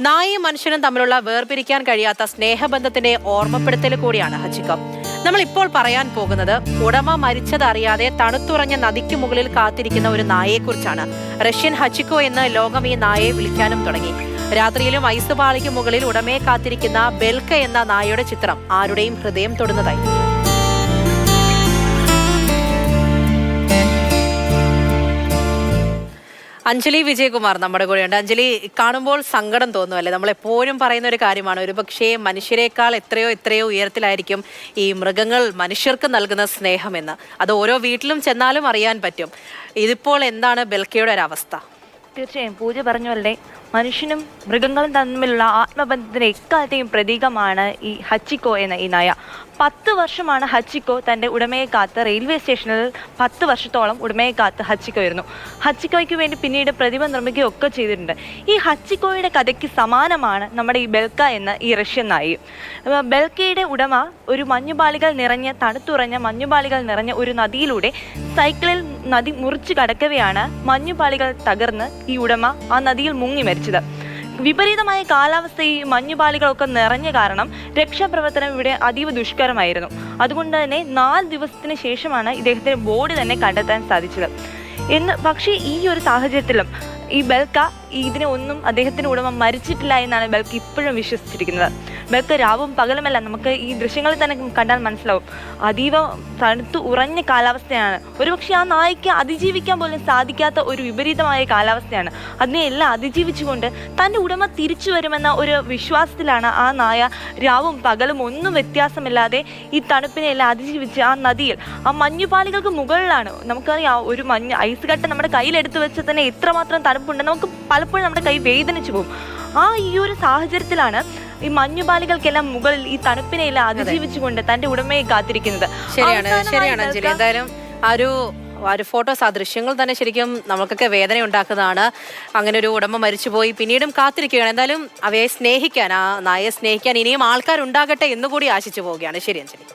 നായയും മനുഷ്യനും തമ്മിലുള്ള വേർപിരിക്കാൻ കഴിയാത്ത സ്നേഹബന്ധത്തിന്റെ ഓർമ്മപ്പെടുത്തൽ കൂടിയാണ് ഹച്ചിക്കോ. നമ്മൾ ഇപ്പോൾ പറയാൻ പോകുന്നത് ഉടമ മരിച്ചതറിയാതെ തണുത്തുറഞ്ഞ നദിക്ക് മുകളിൽ കാത്തിരിക്കുന്ന ഒരു നായയെക്കുറിച്ചാണ്. റഷ്യൻ ഹച്ചിക്കോ എന്ന് ലോകം ഈ നായയെ വിളിക്കാനും തുടങ്ങി. രാത്രിയിലും ഐസ് പാളിക്ക് മുകളിൽ ഉടമയെ കാത്തിരിക്കുന്ന ബെൽക്ക എന്ന നായയുടെ ചിത്രം ആരുടെയും ഹൃദയം തൊടുന്നതായി. അഞ്ജലി വിജയകുമാർ നമ്മുടെ കൂടെയുണ്ട്. അഞ്ജലി കാണുമ്പോൾ സങ്കടം തോന്നുമല്ലേ നമ്മൾ എപ്പോഴും പറയുന്ന ഒരു കാര്യമാണ് ഒരു പക്ഷേ മനുഷ്യരെക്കാൾ എത്രയോ എത്രയോ ഉയരത്തിലായിരിക്കും ഈ മൃഗങ്ങൾ മനുഷ്യർക്ക് നൽകുന്ന സ്നേഹമെന്ന്. അത് ഓരോ വീട്ടിലും ചെന്നാലും അറിയാൻ പറ്റും. ഇതിപ്പോൾ എന്താണ് ബെൽക്കയുടെ ഒരു അവസ്ഥ തീർച്ചയായും പൂജ പറഞ്ഞു അല്ലേ മനുഷ്യനും മൃഗങ്ങളും തമ്മിലുള്ള ആത്മബന്ധത്തിന് എക്കാലത്തെയും പ്രതീകമാണ് ഈ ഹച്ചിക്കോ എന്ന ഈ നായ. പത്ത് വർഷമാണ് ഹച്ചിക്കോ തന്റെ ഉടമയെ കാത്ത് റെയിൽവേ സ്റ്റേഷനിൽ പത്ത് വർഷത്തോളം ഉടമയെ കാത്ത് ഹച്ചിക്കോ ഇരുന്നു. ഹച്ചിക്കോയ്ക്ക് വേണ്ടി പിന്നീട് പ്രതിമ നിർമ്മിക്കുകയൊക്കെ ചെയ്തിട്ടുണ്ട്. ഈ ഹച്ചിക്കോയുടെ കഥയ്ക്ക് സമാനമാണ് നമ്മുടെ ഈ ബെൽക്ക എന്ന ഈ റഷ്യൻ നായി. ബെൽക്കയുടെ ഉടമ ഒരു മഞ്ഞുപാളികൾ നിറഞ്ഞ തണുത്തുറഞ്ഞ മഞ്ഞുപാളികൾ നിറഞ്ഞ ഒരു നദിയിലൂടെ സൈക്കിളിൽ നദി മുറിച്ചു കടക്കവെയാണ് മഞ്ഞുപാളികൾ തകർന്ന് ഈ ഉടമ ആ നദിയിൽ മുങ്ങി മരിച്ചത്. വിപരീതമായ കാലാവസ്ഥ ഈ മഞ്ഞുപാളികളൊക്കെ നിറഞ്ഞ കാരണം രക്ഷാപ്രവർത്തനം ഇവിടെ അതീവ ദുഷ്കരമായിരുന്നു. അതുകൊണ്ട് തന്നെ നാല് ദിവസത്തിന് ശേഷമാണ് ഇദ്ദേഹത്തിന്റെ ബോഡി തന്നെ കണ്ടെത്താൻ സാധിച്ചത്. എന്ന് പക്ഷേ ഈ ഒരു സാഹചര്യത്തിലും ഈ ബെൽക്ക ഇതിനെ ഒന്നും അദ്ദേഹത്തിന്റെ ഉടമ മരിച്ചിട്ടില്ല എന്നാണ് ബൽക്ക് ഇപ്പോഴും വിശ്വസിച്ചിരിക്കുന്നത്. ബൽക്ക് രാവും പകലുമല്ല നമുക്ക് ഈ ദൃശ്യങ്ങളിൽ തന്നെ കണ്ടാൽ മനസ്സിലാവും. അതീവ തണുത്ത് ഉറഞ്ഞ കാലാവസ്ഥയാണ്. ഒരുപക്ഷെ ആ നായ്ക്ക് അതിജീവിക്കാൻ പോലും സാധിക്കാത്ത ഒരു വിപരീതമായ കാലാവസ്ഥയാണ്. അതിനെ എല്ലാം അതിജീവിച്ചുകൊണ്ട് തന്റെ ഉടമ തിരിച്ചു വരുമെന്ന ഒരു വിശ്വാസത്തിലാണ് ആ നായ രാവും പകലും ഒന്നും വ്യത്യാസമില്ലാതെ ഈ തണുപ്പിനെ എല്ലാം അതിജീവിച്ച് ആ നദിയിൽ. ആ മഞ്ഞുപാളികൾക്ക് മുകളിലാണ്. നമുക്കറിയാം ഒരു മഞ്ഞ് ഐസ് കട്ട നമ്മുടെ കയ്യിലെടുത്ത് വെച്ച് തന്നെ എത്രമാത്രം തണുപ്പുണ്ട്. നമുക്ക് പലപ്പോഴും നമ്മുടെ കൈ വേദനിച്ചു പോകും. ആ ഈ ഒരു സാഹചര്യത്തിലാണ് ഈ മഞ്ഞു ബാലികൾക്കെല്ലാം മുകളിൽ ഈ തണുപ്പിനെ എല്ലാം അതിജീവിച്ചുകൊണ്ട് തന്റെ ഉടമയെ കാത്തിരിക്കുന്നത്. ശരിയാണ് ശരിയാണ് അഞ്ജലി. എന്തായാലും ആ ഒരു ആ ഒരു ഫോട്ടോസ് ആ ദൃശ്യങ്ങൾ തന്നെ ശരിക്കും നമുക്കൊക്കെ വേദന ഉണ്ടാക്കുന്നതാണ്. അങ്ങനെ ഒരു ഉടമ മരിച്ചുപോയി. പിന്നീടും കാത്തിരിക്കുകയാണ്. എന്തായാലും അവയെ സ്നേഹിക്കാൻ ആ നായയെ സ്നേഹിക്കാൻ ഇനിയും ആൾക്കാരുണ്ടാകട്ടെ എന്നുകൂടി ആശിച്ചു പോവുകയാണ്. ശരി അഞ്ജലി.